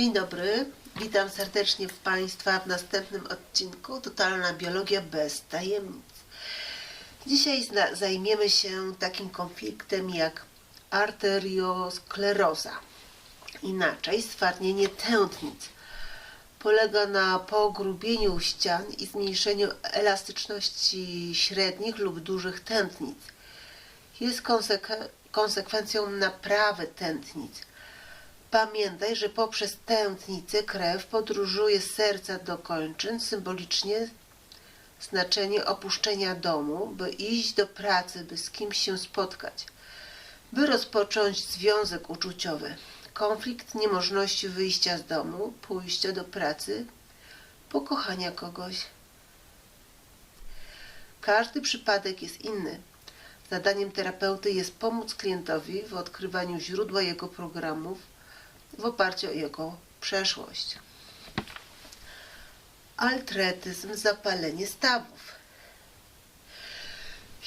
Dzień dobry, witam serdecznie w Państwa w następnym odcinku Totalna Biologia bez tajemnic. Dzisiaj zajmiemy się takim konfliktem jak arterioskleroza. Inaczej stwardnienie tętnic. Polega na pogrubieniu ścian i zmniejszeniu elastyczności średnich lub dużych tętnic. Jest konsek- konsekwencją naprawy tętnic. Pamiętaj, że poprzez tętnicę krew podróżuje z serca do kończyn, symbolicznie znaczenie opuszczenia domu, by iść do pracy, by z kimś się spotkać, by rozpocząć związek uczuciowy. Konflikt niemożności wyjścia z domu, pójścia do pracy, pokochania kogoś. Każdy przypadek jest inny. Zadaniem terapeuty jest pomóc klientowi w odkrywaniu źródła jego programów w oparciu o jego przeszłość. Altretyzm, zapalenie stawów.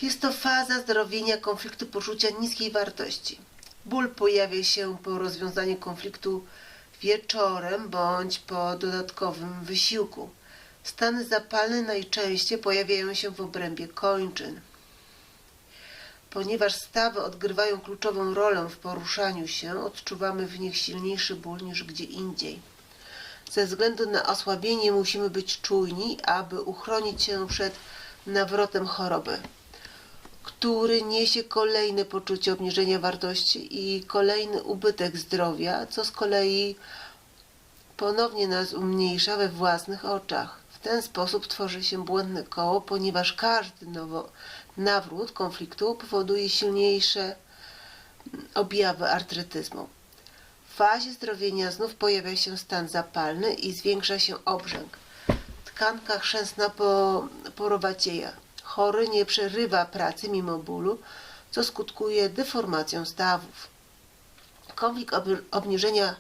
Jest to faza zdrowienia konfliktu poczucia niskiej wartości. Ból pojawia się po rozwiązaniu konfliktu wieczorem bądź po dodatkowym wysiłku. Stany zapalne najczęściej pojawiają się w obrębie kończyn. Ponieważ stawy odgrywają kluczową rolę w poruszaniu się, odczuwamy w nich silniejszy ból niż gdzie indziej. Ze względu na osłabienie musimy być czujni, aby uchronić się przed nawrotem choroby, który niesie kolejne poczucie obniżenia wartości i kolejny ubytek zdrowia, co z kolei ponownie nas umniejsza we własnych oczach. Ten sposób tworzy się błędne koło, ponieważ każdy nowo, nawrót konfliktu powoduje silniejsze objawy artretyzmu. W fazie zdrowienia znów pojawia się stan zapalny i zwiększa się obrzęk. Tkanka chrzęsna po, porowacieja. Chory nie przerywa pracy mimo bólu, co skutkuje deformacją stawów. Konflikt ob obniżenia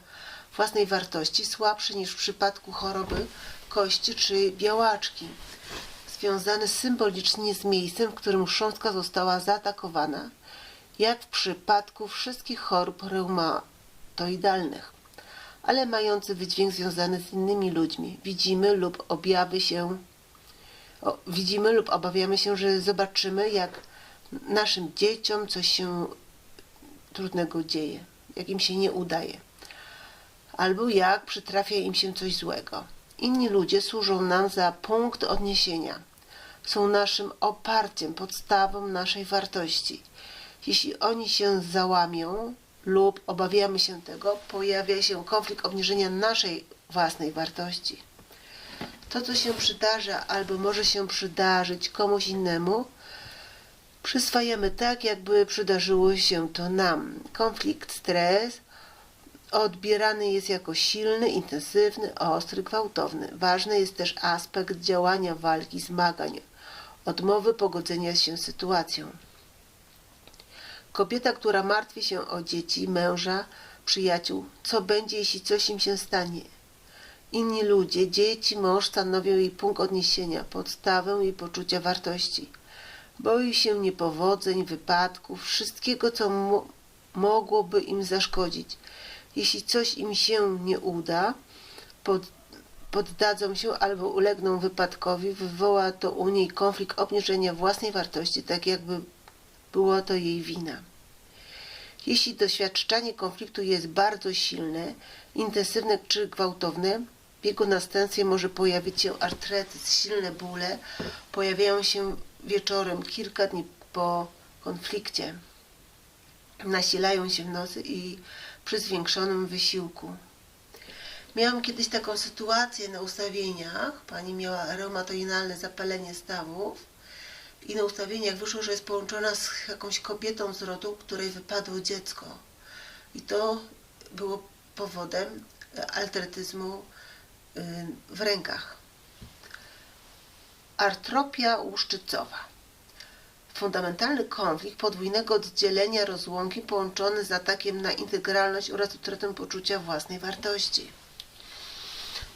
własnej wartości słabszy niż w przypadku choroby kości czy białaczki, związany symbolicznie z miejscem, w którym chrząstka została zaatakowana, jak w przypadku wszystkich chorób reumatoidalnych, ale mający wydźwięk związany z innymi ludźmi. Widzimy lub objawy się o, widzimy lub obawiamy się, że zobaczymy, jak naszym dzieciom coś się trudnego dzieje, jak im się nie udaje, albo jak przytrafia im się coś złego. Inni ludzie służą nam za punkt odniesienia. Są naszym oparciem, podstawą naszej wartości. Jeśli oni się załamią lub obawiamy się tego, pojawia się konflikt obniżenia naszej własnej wartości. To, co się przydarza albo może się przydarzyć komuś innemu, przyswajamy tak, jakby przydarzyło się to nam. Konflikt, stres odbierany jest jako silny, intensywny, ostry, gwałtowny. Ważny jest też aspekt działania walki, zmagań, odmowy pogodzenia się z sytuacją. Kobieta, która martwi się o dzieci, męża, przyjaciół, co będzie, jeśli coś im się stanie. Inni ludzie, dzieci, mąż stanowią jej punkt odniesienia, podstawę jej poczucia wartości. Boi się niepowodzeń, wypadków, wszystkiego, co mo mogłoby im zaszkodzić. Jeśli coś im się nie uda, pod, poddadzą się albo ulegną wypadkowi, wywoła to u niej konflikt obniżenia własnej wartości, tak jakby było to jej wina. Jeśli doświadczanie konfliktu jest bardzo silne, intensywne czy gwałtowne, w jego następstwie może pojawić się artretyzm, silne bóle, pojawiają się wieczorem, kilka dni po konflikcie. Nasilają się w nocy i przy zwiększonym wysiłku. Miałam kiedyś taką sytuację na ustawieniach. Pani miała reumatoidalne zapalenie stawów i na ustawieniach wyszło, że jest połączona z jakąś kobietą z rodu, której wypadło dziecko. I to było powodem altretyzmu y, w rękach. Artropia łuszczycowa. Fundamentalny konflikt podwójnego oddzielenia rozłąki połączony z atakiem na integralność oraz utratą poczucia własnej wartości.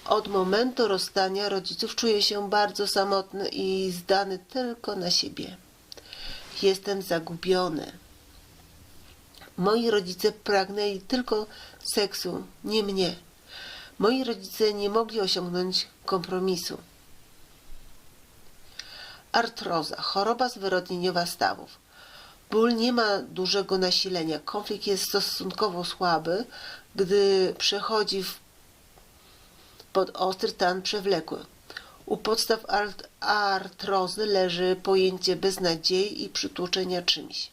Od momentu rozstania rodziców czuję się bardzo samotny i zdany tylko na siebie. Jestem zagubiony. Moi rodzice pragnęli tylko seksu, nie mnie. Moi rodzice nie mogli osiągnąć kompromisu. Artroza, choroba zwyrodnieniowa stawów. Ból nie ma dużego nasilenia. Konflikt jest stosunkowo słaby, gdy przechodzi w pod ostry stan przewlekły. U podstaw art- artrozy leży pojęcie beznadziei i przytłoczenia czymś.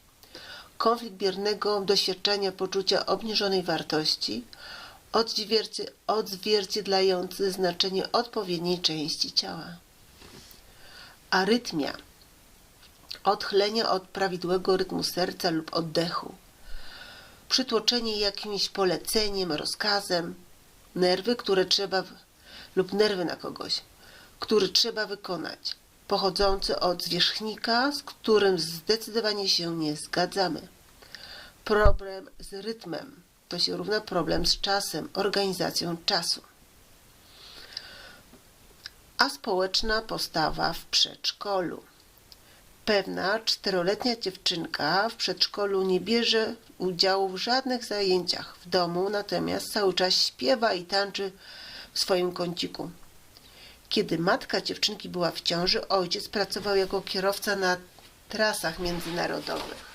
Konflikt biernego doświadczenia poczucia obniżonej wartości, odzwierci- odzwierciedlający znaczenie odpowiedniej części ciała. Arytmia odchylenia od prawidłowego rytmu serca lub oddechu, przytłoczenie jakimś poleceniem, rozkazem, nerwy, które trzeba lub nerwy na kogoś, który trzeba wykonać, pochodzący od zwierzchnika, z którym zdecydowanie się nie zgadzamy. Problem z rytmem to się równa problem z czasem, organizacją czasu. A społeczna postawa w przedszkolu. Pewna czteroletnia dziewczynka w przedszkolu nie bierze udziału w żadnych zajęciach. W domu natomiast cały czas śpiewa i tańczy w swoim kąciku. Kiedy matka dziewczynki była w ciąży, ojciec pracował jako kierowca na trasach międzynarodowych.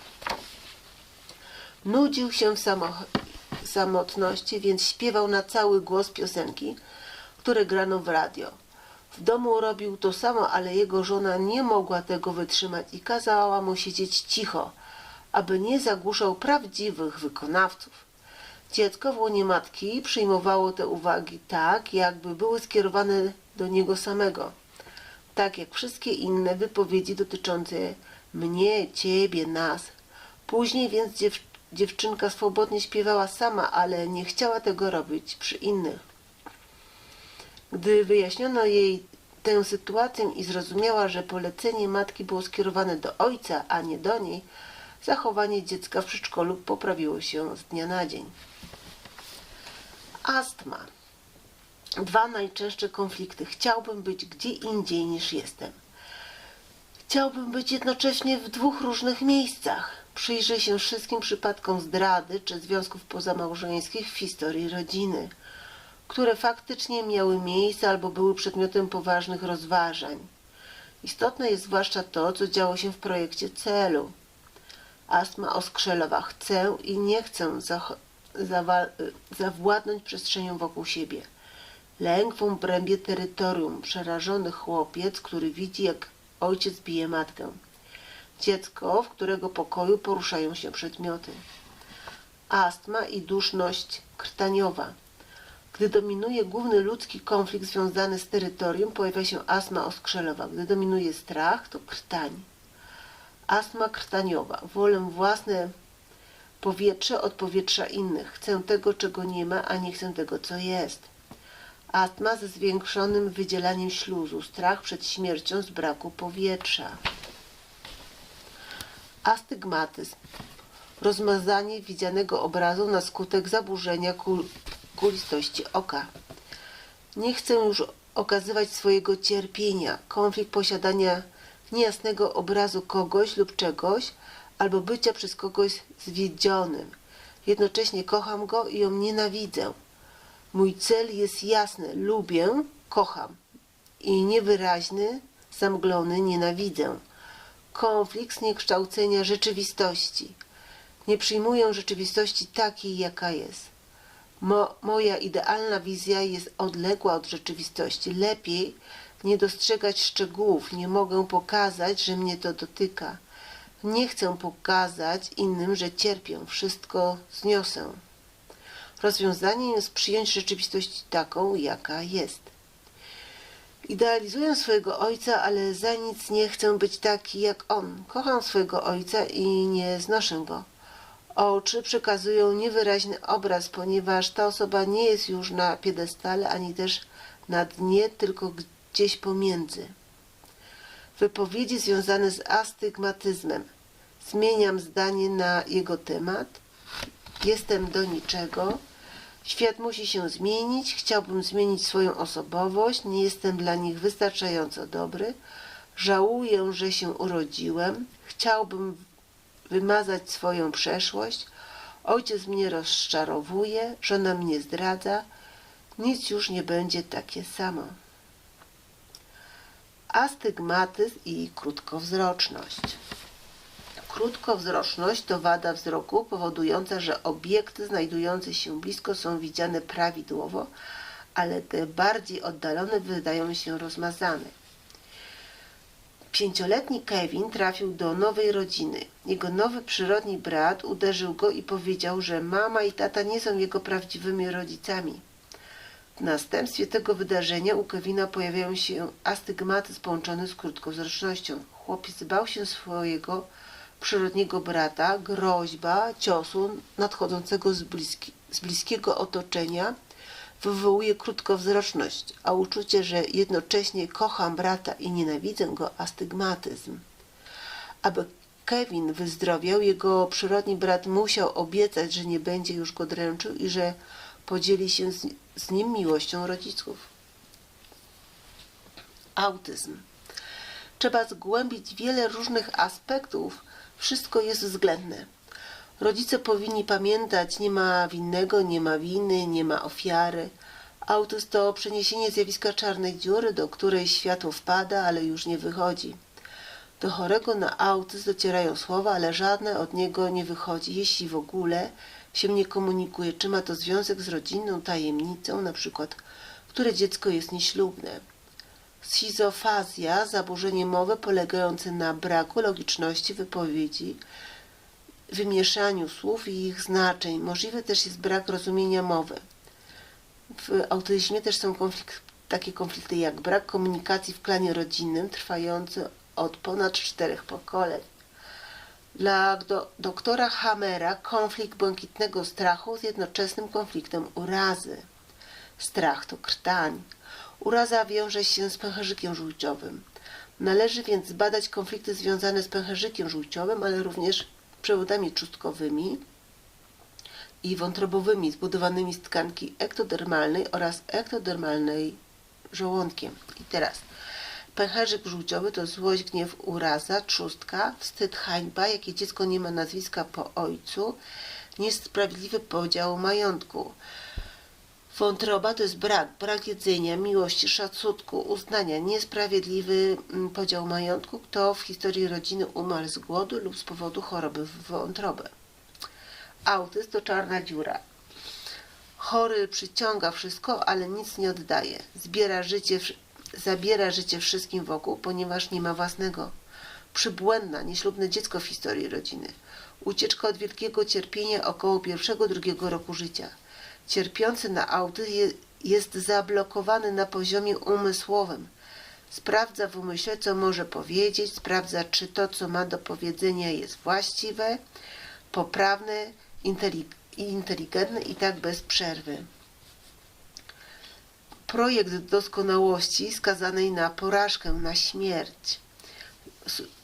Nudził się w samo- samotności, więc śpiewał na cały głos piosenki, które grano w radio. W domu robił to samo, ale jego żona nie mogła tego wytrzymać i kazała mu siedzieć cicho, aby nie zagłuszał prawdziwych wykonawców. Dziecko w łonie matki przyjmowało te uwagi tak, jakby były skierowane do niego samego. Tak jak wszystkie inne wypowiedzi dotyczące mnie, ciebie, nas. Później więc dziew dziewczynka swobodnie śpiewała sama, ale nie chciała tego robić przy innych. Gdy wyjaśniono jej tę sytuację i zrozumiała, że polecenie matki było skierowane do ojca, a nie do niej, zachowanie dziecka w przedszkolu poprawiło się z dnia na dzień. Astma. Dwa najczęstsze konflikty. Chciałbym być gdzie indziej niż jestem. Chciałbym być jednocześnie w dwóch różnych miejscach. Przyjrzę się wszystkim przypadkom zdrady czy związków pozamałżeńskich w historii rodziny, które faktycznie miały miejsce albo były przedmiotem poważnych rozważań. Istotne jest zwłaszcza to, co działo się w projekcie celu. Astma oskrzelowa. Chcę i nie chcę zawładnąć przestrzenią wokół siebie. Lęk w obrębie terytorium. Przerażony chłopiec, który widzi, jak ojciec bije matkę. Dziecko, w którego pokoju poruszają się przedmioty. Astma i duszność krtaniowa. Gdy dominuje główny ludzki konflikt związany z terytorium, pojawia się astma oskrzelowa. Gdy dominuje strach, to krtań. Astma krtaniowa. Wolę własne powietrze od powietrza innych. Chcę tego, czego nie ma, a nie chcę tego, co jest. Astma ze zwiększonym wydzielaniem śluzu. Strach przed śmiercią z braku powietrza. Astygmatyzm. Rozmazanie widzianego obrazu na skutek zaburzenia kulistości oka. Nie chcę już okazywać swojego cierpienia. Konflikt posiadania niejasnego obrazu kogoś lub czegoś, albo bycia przez kogoś zwiedzionym. Jednocześnie kocham go i ją nienawidzę. Mój cel jest jasny. Lubię, kocham. I niewyraźny, zamglony, nienawidzę. Konflikt zniekształcenia rzeczywistości. Nie przyjmuję rzeczywistości takiej, jaka jest. Mo, moja idealna wizja jest odległa od rzeczywistości. Lepiej nie dostrzegać szczegółów. Nie mogę pokazać, że mnie to dotyka. Nie chcę pokazać innym, że cierpię. Wszystko zniosę. Rozwiązaniem jest przyjąć rzeczywistość taką, jaka jest. Idealizuję swojego ojca, ale za nic nie chcę być taki jak on. Kocham swojego ojca i nie znoszę go. Oczy przekazują niewyraźny obraz, ponieważ ta osoba nie jest już na piedestale, ani też na dnie, tylko gdzieś pomiędzy. Wypowiedzi związane z astygmatyzmem. Zmieniam zdanie na jego temat. Jestem do niczego. Świat musi się zmienić. Chciałbym zmienić swoją osobowość. Nie jestem dla nich wystarczająco dobry. Żałuję, że się urodziłem. Chciałbym wymazać swoją przeszłość. Ojciec mnie rozczarowuje, żona mnie zdradza. Nic już nie będzie takie samo. Astygmatyzm i krótkowzroczność. Krótkowzroczność to wada wzroku powodująca, że obiekty znajdujące się blisko są widziane prawidłowo, ale te bardziej oddalone wydają się rozmazane. Pięcioletni Kevin trafił do nowej rodziny. Jego nowy przyrodni brat uderzył go i powiedział, że mama i tata nie są jego prawdziwymi rodzicami. W następstwie tego wydarzenia u Kevina pojawiają się astygmatyzm połączony z krótkowzrocznością. Chłopiec bał się swojego przyrodniego brata, groźba ciosu nadchodzącego z, bliski, z bliskiego otoczenia wywołuje krótkowzroczność, a uczucie, że jednocześnie kocham brata i nienawidzę go, astygmatyzm. Aby Kevin wyzdrowiał, jego przyrodni brat musiał obiecać, że nie będzie już go dręczył i że podzieli się z, z nim miłością rodziców. Autyzm. Trzeba zgłębić wiele różnych aspektów, wszystko jest względne. Rodzice powinni pamiętać, nie ma winnego, nie ma winy, nie ma ofiary. Autyzm to przeniesienie zjawiska czarnej dziury, do której światło wpada, ale już nie wychodzi. Do chorego na autyzm docierają słowa, ale żadne od niego nie wychodzi, jeśli w ogóle się nie komunikuje, czy ma to związek z rodzinną tajemnicą, na przykład, które dziecko jest nieślubne. Schizofazja, zaburzenie mowy polegające na braku logiczności wypowiedzi, wymieszaniu słów i ich znaczeń. Możliwy też jest brak rozumienia mowy. W autyzmie też są konflikt, takie konflikty jak brak komunikacji w klanie rodzinnym trwający od ponad czterech pokoleń. Dla do, doktora Hamera konflikt błękitnego strachu z jednoczesnym konfliktem urazy. Strach to krtań. Uraza wiąże się z pęcherzykiem żółciowym. Należy więc zbadać konflikty związane z pęcherzykiem żółciowym, ale również przewodami czustkowymi i wątrobowymi zbudowanymi z tkanki ektodermalnej oraz ektodermalnej żołądkiem. I teraz pęcherzyk żółciowy to złość, gniew, uraza, trzustka, wstyd, hańba, jakie dziecko nie ma nazwiska po ojcu, niesprawiedliwy podział majątku. Wątroba to jest brak, brak jedzenia, miłości, szacunku, uznania, niesprawiedliwy mm, podział majątku, kto w historii rodziny umarł z głodu lub z powodu choroby w wątrobę. Autyzm to czarna dziura. Chory przyciąga wszystko, ale nic nie oddaje. Zbiera życie, zabiera życie wszystkim wokół, ponieważ nie ma własnego. Przybłędna, nieślubne dziecko w historii rodziny. Ucieczka od wielkiego cierpienia około pierwszego, drugiego roku życia cierpiący na autyzm jest zablokowany na poziomie umysłowym. Sprawdza w umyśle, co może powiedzieć, sprawdza, czy to, co ma do powiedzenia, jest właściwe, poprawne inteligentne i tak bez przerwy. Projekt doskonałości skazanej na porażkę, na śmierć.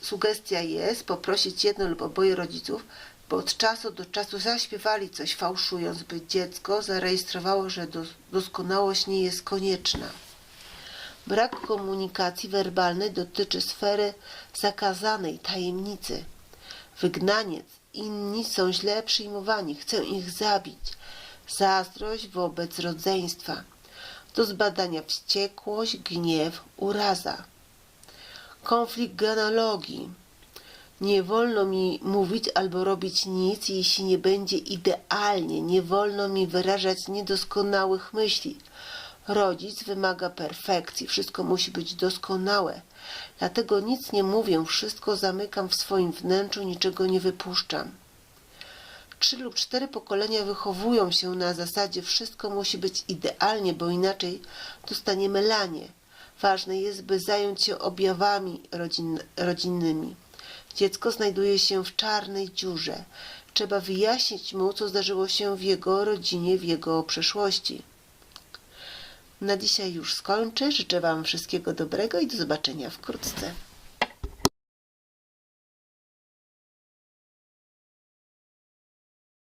Sugestia jest poprosić jedno lub oboje rodziców, bo od czasu do czasu zaśpiewali coś fałszując, by dziecko zarejestrowało, że doskonałość nie jest konieczna. Brak komunikacji werbalnej dotyczy sfery zakazanej, tajemnicy. Wygnaniec, inni są źle przyjmowani, chcę ich zabić. Zazdrość wobec rodzeństwa. Do zbadania wściekłość, gniew, uraza. Konflikt genealogii nie wolno mi mówić albo robić nic, jeśli nie będzie idealnie. Nie wolno mi wyrażać niedoskonałych myśli. Rodzic wymaga perfekcji, wszystko musi być doskonałe. Dlatego nic nie mówię, wszystko zamykam w swoim wnętrzu, niczego nie wypuszczam. Trzy lub cztery pokolenia wychowują się na zasadzie wszystko musi być idealnie, bo inaczej dostaniemy lanie. Ważne jest, by zająć się objawami rodzin, rodzinnymi. Dziecko znajduje się w czarnej dziurze. Trzeba wyjaśnić mu, co zdarzyło się w jego rodzinie, w jego przeszłości. Na dzisiaj już skończę. Życzę Wam wszystkiego dobrego i do zobaczenia wkrótce.